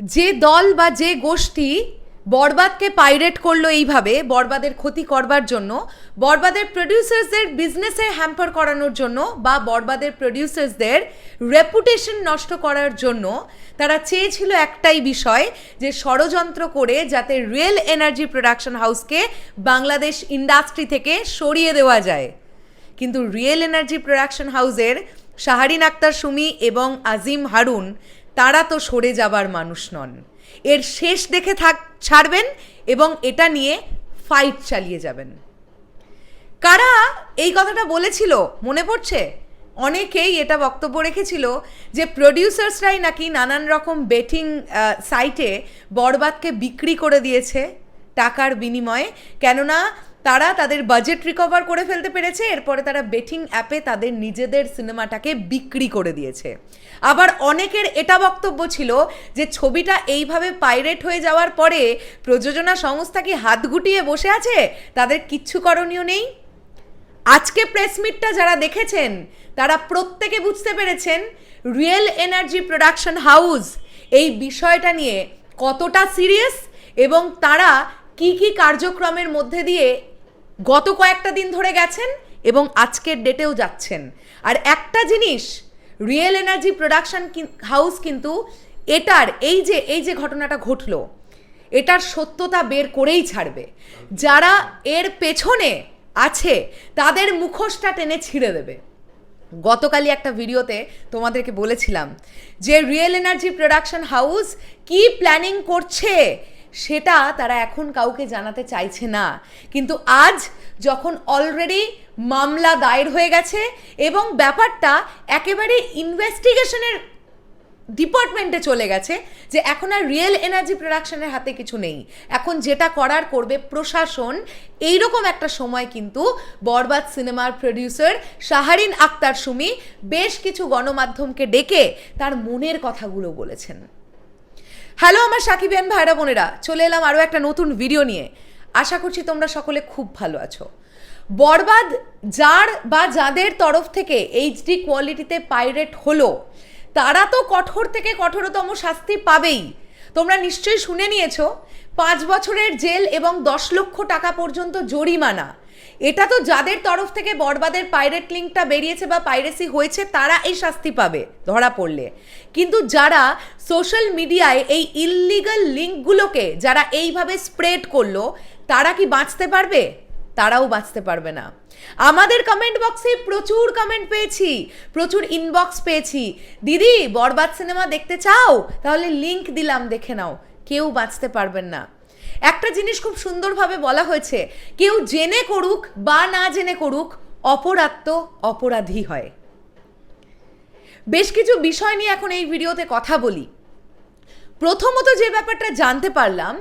যে দল বা যে গোষ্ঠী বরবাদকে পাইরেট করল এইভাবে বরবাদের ক্ষতি করবার জন্য, বরবাদের প্রডিউসার্সদের বিজনেসে হ্যাম্পার করানোর জন্য বা বরবাদের প্রডিউসার্সদের রেপুটেশন নষ্ট করার জন্য তারা চেয়েছিল একটাই বিষয়, যে ষড়যন্ত্র করে যাতে রিয়েল এনার্জি প্রোডাকশন হাউসকে বাংলাদেশ ইন্ডাস্ট্রি থেকে সরিয়ে দেওয়া যায়। কিন্তু রিয়েল এনার্জি প্রোডাকশন হাউসের শাহারিন আক্তার সুমি এবং আজিম হারুন তারা তো সরে যাবার মানুষ নন। এর শেষ দেখে থাক, ছাড়বেন এবং এটা নিয়ে ফাইট চালিয়ে যাবেন। কারা এই কথাটা বলেছিল, মনে পড়ছে? অনেকেই এটা বক্তব্য রেখেছিল যে প্রডিউসার্সরাই নাকি নানান রকম বেটিং সাইটে বরবাদকে বিক্রি করে দিয়েছে টাকার বিনিময়ে। কেননা তারা তাদের বাজেট রিকভার করে ফেলতে পেরেছে, এরপরে তারা বেটিং অ্যাপে তাদের নিজেদের সিনেমাটাকে বিক্রি করে দিয়েছে। আবার অনেকের এটা বক্তব্য ছিল যে ছবিটা এইভাবে পাইরেট হয়ে যাওয়ার পরে প্রযোজনা সংস্থা কি হাত গুটিয়ে বসে আছে? তাদের কিচ্ছু করণীয় নেই। আজকে প্রেস মিটটা যারা দেখেছেন, তারা প্রত্যেকে বুঝতে পেরেছেন রিয়েল এনার্জি প্রোডাকশন হাউস এই বিষয়টা নিয়ে কতটা সিরিয়াস এবং তারা কি কি কার্যক্রমের মধ্যে দিয়ে গত কয়েকটা দিন ধরে গেছেন এবং আজকের ডেটেও যাচ্ছেন। আর একটা জিনিস রিয়েল এনার্জি প্রোডাকশন হাউস কিন্তু এটার, এই যে এই যে ঘটনাটা ঘটলো, এটার সত্যতা বের করেই ছাড়বে। যারা এর পেছনে আছে, তাদের মুখোশটা টেনে ছিঁড়ে দেবে। গতকালই একটা ভিডিওতে তোমাদেরকে বলেছিলাম যে রিয়েল এনার্জি প্রোডাকশন হাউস কি প্ল্যানিং করছে? সেটা তারা এখন কাউকে জানাতে চাইছে না। কিন্তু আজ যখন অলরেডি মামলা দায়ের হয়ে গেছে এবং ব্যাপারটা একেবারে ইনভেস্টিগেশনের ডিপার্টমেন্টে চলে গেছে যে এখন আর রিয়েল এনার্জি প্রোডাকশনের হাতে কিছু নেই। এখন যেটা করার করবে প্রশাসন। এইরকম একটা সময় কিন্তু বরবাদ সিনেমার প্রডিউসার শাহারিন আক্তার সুমি বেশ কিছু গণমাধ্যমকে ডেকে তার মনের কথাগুলো বলেছেন। হ্যালো আমার সাকিবিয়ান ভাইরা বোনেরা, চলে এলাম আরও একটা নতুন ভিডিও নিয়ে। আশা করছি তোমরা সকলে খুব ভালো আছো। বরবাদ যার বা যাদের তরফ থেকে এইচডি কোয়ালিটিতে পাইরেট হলো, তারা তো কঠোর থেকে কঠোরতম শাস্তি পাবেই। তোমরা নিশ্চয়ই শুনে নিয়েছো, পাঁচ বছরের জেল এবং দশ লক্ষ টাকা পর্যন্ত জরিমানা। এটা তো যাদের তরফ থেকে বরবাদের পাইরেট লিঙ্কটা বেরিয়েছে বা পাইরেসি হয়েছে, তারা এই শাস্তি পাবে, ধরা পড়লে। কিন্তু যারা সোশ্যাল মিডিয়ায় এই ইললিগাল লিঙ্কগুলোকে যারা এইভাবে স্প্রেড করল, তারা কি বাঁচতে পারবে? তারাও বাঁচতে পারবে না। আমাদের কমেন্ট বক্সে প্রচুর কমেন্ট পেয়েছি, প্রচুর ইনবক্স পেয়েছি। দিদি, বরবাদ সিনেমা দেখতে চাও? তাহলে লিংক দিলাম, দেখে নাও। কেউ বাঁচতে পারবেন না। একটা জিনিস খুব সুন্দরভাবে বলা হয়েছে, কেউ জেনে করুক বা না জেনে করুক, অপরাধ তো অপরাধী হয়। বেশ কিছু বিষয় নিয়ে এখন এই ভিডিওতে কথা বলি। প্রথমত যে ব্যাপারটা জানতে পারলাম,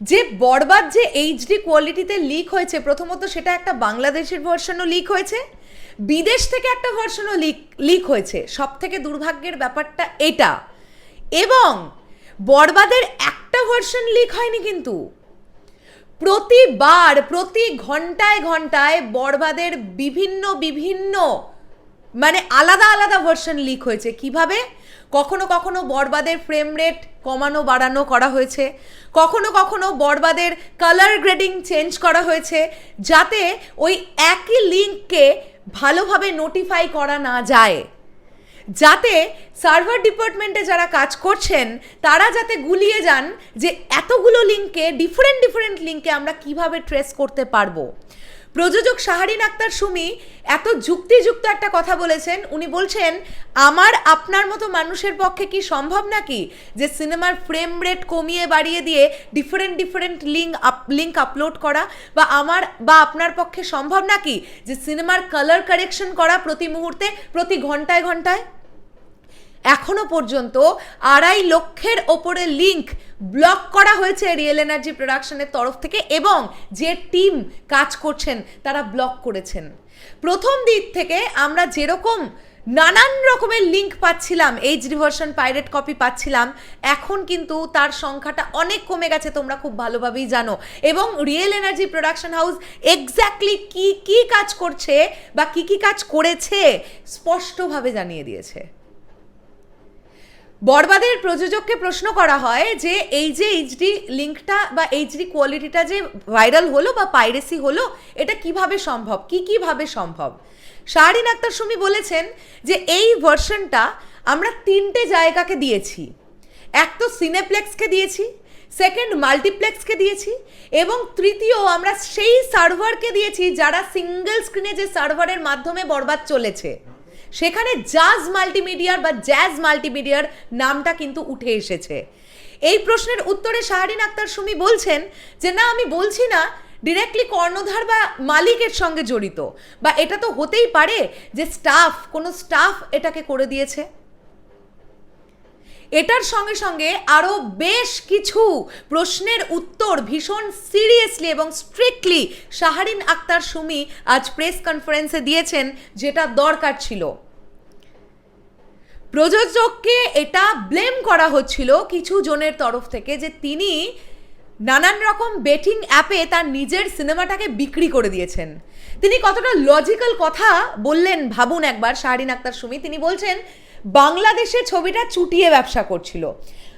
যে বরবাদ যে এইচডি কোয়ালিটিতে লিক হয়েছে, প্রথমত সেটা একটা বাংলাদেশের ভার্সনও লিক হয়েছে, বিদেশ থেকে একটা ভার্সনও লিক লিক হয়েছে। সব থেকে দুর্ভাগ্যের ব্যাপারটা এটা। এবং বরবাদের একটা ভার্সন লিক হয়নি কিন্তু। প্রতিবার, প্রতি ঘন্টায় ঘন্টায় বরবাদের বিভিন্ন বিভিন্ন মানে আলাদা আলাদা ভার্সন লিক হয়েছে। কীভাবে? কখনো কখনো বরবাদের ফ্রেম রেট কমানো, বাড়ানো করা হয়েছে। কখনো কখনো বরবাদের কালার গ্রেডিং চেঞ্জ করা হয়েছে, যাতে ওই একই লিঙ্ককে ভালোভাবে নোটিফাই করা না যায়। যাতে সার্ভার ডিপার্টমেন্টে যারা কাজ করছেন, তারা যাতে গুলিয়ে যান যে এতগুলো লিঙ্কে ডিফারেন্ট ডিফারেন্ট লিঙ্কে আমরা কীভাবে ট্রেস করতে পারব। প্রযোজক শাহারিন আক্তার সুমি এত যুক্তিযুক্ত একটা কথা বলেছেন। উনি বলছেন, আমার, আপনার মতো মানুষের পক্ষে কি সম্ভব নাকি যে সিনেমার ফ্রেম রেট কমিয়ে বাড়িয়ে দিয়ে different different link up link upload করা? বা আমার, বা আপনার পক্ষে সম্ভব নাকি যে সিনেমার কালার কারেকশন করা প্রতি মুহূর্তে, প্রতি ঘন্টায় ঘন্টায়? এখনও পর্যন্ত আড়াই লক্ষের ওপরে লিংক ব্লক করা হয়েছে রিয়েল এনার্জি প্রোডাকশনের তরফ থেকে এবং যে টিম কাজ করছেন, তারা ব্লক করেছেন। প্রথম দিক থেকে আমরা যেরকম নানান রকমের লিঙ্ক পাচ্ছিলাম এইচডি ভার্সন পাইরেট কপি পাচ্ছিলাম, এখন কিন্তু তার সংখ্যাটা অনেক কমে গেছে, তোমরা খুব ভালোভাবেই জানো। এবং real energy production house exactly কি কি কাজ করছে বা কি কি কাজ করেছে, স্পষ্টভাবে জানিয়ে দিয়েছে। বরবাদের প্রযোজককে প্রশ্ন করা হয় যে এই যে এইচডি লিঙ্কটা বা এইচডি কোয়ালিটিটা যে ভাইরাল হলো বা পাইরেসি হলো, এটা কীভাবে সম্ভব? কি কীভাবে সম্ভব? শাহরিন আক্তার সুমি বলেছেন যে এই ভার্সনটা আমরা তিনটে জায়গাকে দিয়েছি। এক তো সিনেপ্লেক্সকে দিয়েছি, সেকেন্ড মাল্টিপ্লেক্সকে দিয়েছি এবং তৃতীয় আমরা সেই সার্ভারকে দিয়েছি যারা সিঙ্গেল স্ক্রিনে যে সার্ভারের মাধ্যমে বরবাদ চলেছে। সেখানে জাজ মাল্টিমিডিয়ার বা জ্যাজ মাল্টিমিডিয়ার নামটা কিন্তু উঠে এসেছে। এই প্রশ্নের উত্তরে শাহরিন আক্তার সুমি বলছেন যে, না, আমি বলছি না ডিরেক্টলি কর্ণধার বা মালিকের সঙ্গে জড়িত। বা এটা তো হতেই পারে যে স্টাফ কোনো স্টাফ এটাকে করে দিয়েছে। এটার সঙ্গে সঙ্গে আরও বেশ কিছু প্রশ্নের উত্তর ভীষণ সিরিয়াসলি এবং স্ট্রিক্টলি শাহরিন আক্তার সুমি আজ প্রেস কনফারেন্সে দিয়েছেন, যেটা দরকার ছিল। প্রযোজককে এটা ব্লেম করা হচ্ছিল কিছু জনের তরফ থেকে যে তিনি নানান রকম বেটিং অ্যাপে তার নিজের সিনেমাটাকে বিক্রি করে দিয়েছেন। তিনি কতটা লজিক্যাল কথা বললেন ভাবুন একবার, শাহরিন আক্তার সুমি। তিনি বলছেন, বাংলাদেশে ছবিটা চুটিয়ে ব্যবসা করছিল।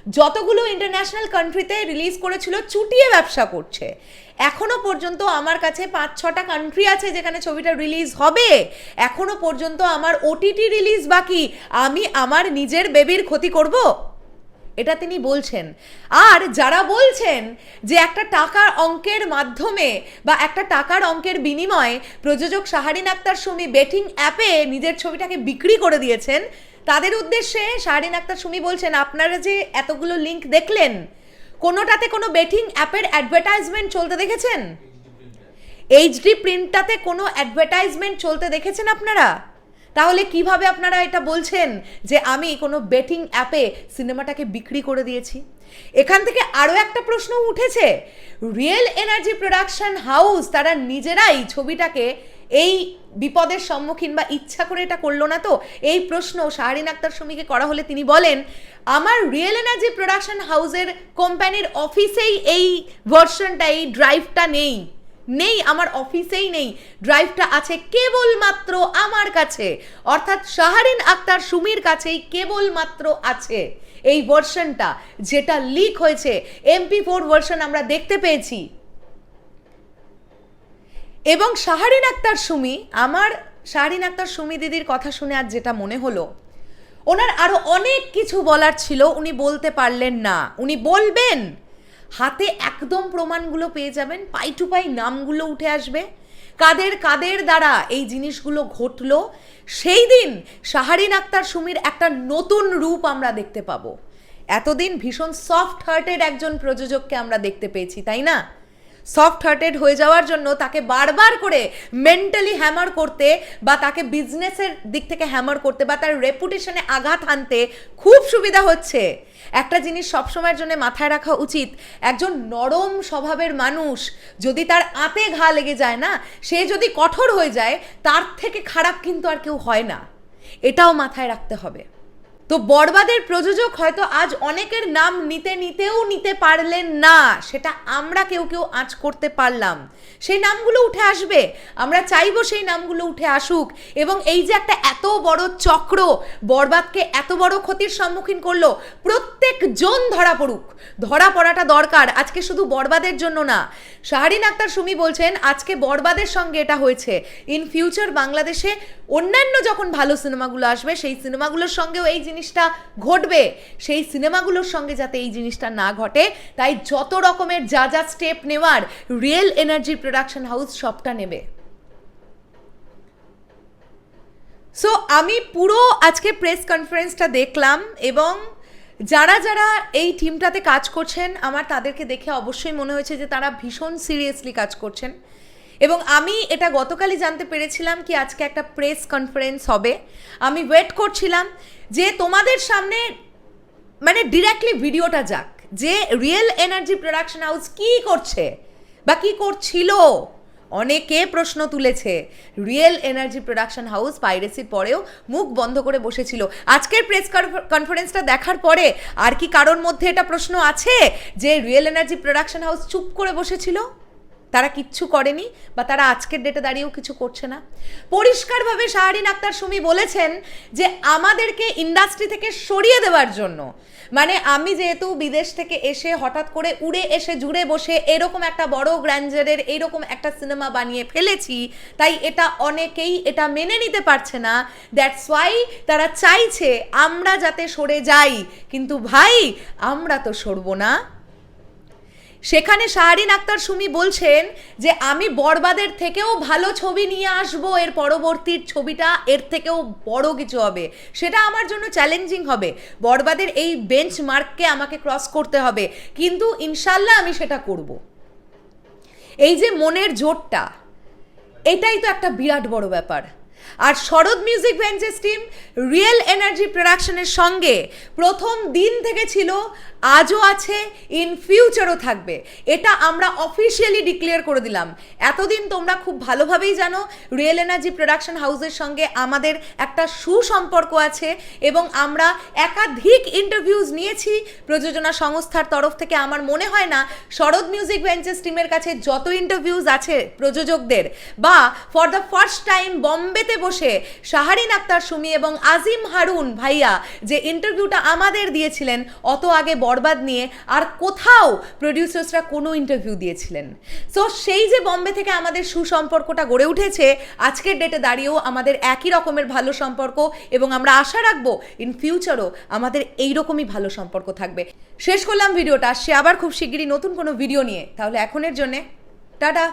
যতগুলো ইন্টারন্যাশনাল কান্ট্রিতে রিলিজ করেছিল, চুটিয়ে ব্যবসা করছে। এখনও পর্যন্ত আমার কাছে পাঁচ, ছটা কান্ট্রি আছে যেখানে ছবিটা রিলিজ হবে। এখনও পর্যন্ত আমার ওটিটি রিলিজ বাকি। আমি আমার নিজের বেবির ক্ষতি করব? এটা তিনি বলছেন। আর যারা বলছেন যে একটা টাকার অঙ্কের মাধ্যমে বা একটা টাকার অঙ্কের বিনিময়ে প্রযোজক শাহরিন আক্তার সুমি বেটিং অ্যাপে নিজের ছবিটাকে বিক্রি করে দিয়েছেন, তাদের উদ্দেশ্যে শাহরিন আক্তার সুমি বলছেন, আপনারা যে এতগুলো লিঙ্ক দেখলেন, কোনোটাতে কোনো বেটিং অ্যাপের অ্যাডভার্টাইজমেন্ট চলতে দেখেছেন? এইচডি প্রিন্টটাতে কোনো অ্যাডভার্টাইজমেন্ট চলতে দেখেছেন আপনারা? তাহলে কীভাবে আপনারা এটা বলছেন যে আমি কোনো বেটিং অ্যাপে সিনেমাটাকে বিক্রি করে দিয়েছি? এখান থেকে আরও একটা প্রশ্ন উঠেছে। রিয়েল এনার্জি প্রোডাকশন হাউস তারা নিজেরাই ছবিটাকে এই বিপদের সম্মুখীন বা ইচ্ছা করে এটা করল না তো? এই প্রশ্ন শাহরিন আক্তার সুমিকে করা হলে তিনি বলেন, আমার রিয়েল এনার্জি প্রোডাকশন হাউসের কোম্পানির অফিসেই এই ভার্সনটা এই ড্রাইভটা নেই। নেই, আমার অফিসেই নেই। ড্রাইভটা আছে কেবলমাত্র আমার কাছে। অর্থাৎ শাহরিন আক্তার সুমির কাছেই কেবলমাত্র আছে। এই ভার্সনটা যেটা লিক হয়েছে এমপি ফোর ভার্সন আমরা দেখতে পেয়েছি। এবং শাহরিন আক্তার সুমি, আমার শাহরিন আক্তার সুমি দিদির কথা শুনে আজ যেটা মনে হলো, ওনার আরও অনেক কিছু বলার ছিল, উনি বলতে পারলেন না। উনি বলবেন হাতে একদম প্রমাণগুলো পেয়ে যাবেন, পাই টু পাই নামগুলো উঠে আসবে। কাদের কাদের দ্বারা এই জিনিসগুলো ঘটলো, সেই দিন সাহারিন আক্তার সুমির একটা নতুন রূপ আমরা দেখতে পাবো। এতদিন ভীষণ সফট হার্টের একজন প্রযোজককে আমরা দেখতে পেয়েছি, তাই না? সফট হার্টেড হয়ে যাওয়ার জন্য তাকে বারবার করে মেন্টালি হ্যামার করতে বা তাকে বিজনেসের দিক থেকে হ্যামার করতে বা তার রেপুটেশনে আঘাত আনতে খুব সুবিধা হচ্ছে। একটা জিনিস সবসময়ের জন্য মাথায় রাখা উচিত, একজন নরম স্বভাবের মানুষ যদি তার আতে ঘা লেগে যায় না, সে যদি কঠোর হয়ে যায়, তার থেকে খারাপ কিন্তু আর কেউ হয় না। এটাও মাথায় রাখতে হবে। তো বরবাদের প্রযোজক হয়তো আজ অনেকের নাম নিতে নিতেও নিতে পারলেন না। সেটা আমরা কেউ কেউ আঁচ করতে পারলাম। সেই নামগুলো উঠে আসবে। আমরা চাইব সেই নামগুলো উঠে আসুক। এবং এই যে একটা এত বড় চক্র বরবাদকে এত বড় ক্ষতির সম্মুখীন করল প্রত্যেক জন ধরা পড়ুক। ধরা পড়াটা দরকার। আজকে শুধু বরবাদের জন্য না। শাহরিন আক্তার সুমি বলছেন, আজকে বরবাদের সঙ্গে এটা হয়েছে। ইন ফিউচার বাংলাদেশে অন্যান্য যখন ভালো সিনেমাগুলো আসবে, সেই সিনেমাগুলোর সঙ্গেও এই জিনিসটা ঘটবে, সেই সিনেমাগুলোর সঙ্গে যাতে এই জিনিসটা না ঘটে। তাই যত রকমের যা যা স্টেপ নেওয়ার রিয়েল এনার্জি প্রোডাকশন হাউস সবটা নেবে। সো আমি পুরো আজকে প্রেস কনফারেন্সটা দেখলাম এবং যারা যারা এই টিমটাতে কাজ করছেন, আমার তাদেরকে দেখে অবশ্যই মনে হয়েছে যে তারা ভীষণ সিরিয়াসলি কাজ করছেন। এবং আমি এটা গতকালই জানতে পেরেছিলাম কি আজকে একটা প্রেস কনফারেন্স হবে। আমি ওয়েট করছিলাম যে তোমাদের সামনে মানে ডিরেক্টলি ভিডিওটা যাক, যে রিয়েল এনার্জি প্রোডাকশন হাউস কি করছে বা কি করছিল? অনেকে প্রশ্ন তুলেছে রিয়েল এনার্জি প্রোডাকশন হাউস পাইরেসির পরেও মুখ বন্ধ করে বসেছিল। আজকের প্রেস কনফারেন্সটা দেখার পরে আর কি কারোর মধ্যে এটা প্রশ্ন আছে যে রিয়েল এনার্জি প্রোডাকশন হাউস চুপ করে বসেছিল? তারা কিচ্ছু করেনি বা তারা আজকের ডেটে দাঁড়িয়েও কিছু করছে না। পরিষ্কারভাবে শাহরিন আক্তার সুমি বলেছেন যে আমাদেরকে ইন্ডাস্ট্রি থেকে সরিয়ে দেওয়ার জন্য। মানে আমি যেহেতু বিদেশ থেকে এসে হঠাৎ করে উড়ে এসে জুড়ে বসে এরকম একটা বড় গ্র্যান্ডারের এইরকম একটা সিনেমা বানিয়ে ফেলেছি, তাই এটা অনেকেই এটা মেনে নিতে পারছে না। দ্যাটস ওয়াই তারা চাইছে আমরা যাতে সরে যাই। কিন্তু ভাই, আমরা তো সরবো না। সেখানে শাহরিন আক্তার সুমি বলছেন যে, আমি বরবাদের থেকেও ভালো ছবি নিয়ে আসব, এর পরবর্তীর ছবিটা এর থেকেও বড় কিছু হবে। সেটা আমার জন্য চ্যালেঞ্জিং হবে। বরবাদের এই বেঞ্চ মার্ককে আমাকে ক্রস করতে হবে। কিন্তু ইনশাল্লাহ আমি সেটা করব। এই যে মনের জোরটা, এটাই তো একটা বিরাট বড় ব্যাপার। আর Sharat music ventures team real energy প্রোডাকশনের সঙ্গে প্রথম দিন থেকে ছিল, আজও আছে ইন ফিউচারও থাকবে। এটা আমরা অফিসিয়ালি ডিক্লেয়ার করে দিলাম। এতদিন তোমরা খুব ভালোভাবেই জানো রিয়েল এনার্জি প্রোডাকশন হাউসের সঙ্গে আমাদের একটা সুসম্পর্ক আছে এবং আমরা একাধিক ইন্টারভিউজ নিয়েছি। প্রযোজনা সংস্থার তরফ থেকে আমার মনে হয় না, শরৎ মিউজিক ভেঞ্চার্স টিমের কাছে যত ইন্টারভিউজ আছে প্রযোজকদের, বা ফর দ্য ফার্স্ট টাইম বম্বেতে বসে শাহারিন আক্তার, সুমি এবং আজিম হারুন ভাইয়া যে ইন্টারভিউটা আমাদের দিয়েছিলেন, অত আগে বরবাদ নিয়ে আর কোথাও প্রডিউসার্সরা কোনো ইন্টারভিউ দিয়েছিলেন। সো সেই যে বম্বে থেকে আমাদের সুসম্পর্কটা গড়ে উঠেছে, আজকের ডেটে দাঁড়িয়েও আমাদের একই রকমের ভালো সম্পর্ক এবং আমরা আশা রাখব ইন ফিউচারও আমাদের এইরকমই ভালো সম্পর্ক থাকবে। শেষ করলাম ভিডিওটা, সে আবার খুব শিগগিরই নতুন কোনো ভিডিও নিয়ে। তাহলে এখনের জন্যে, টাটা!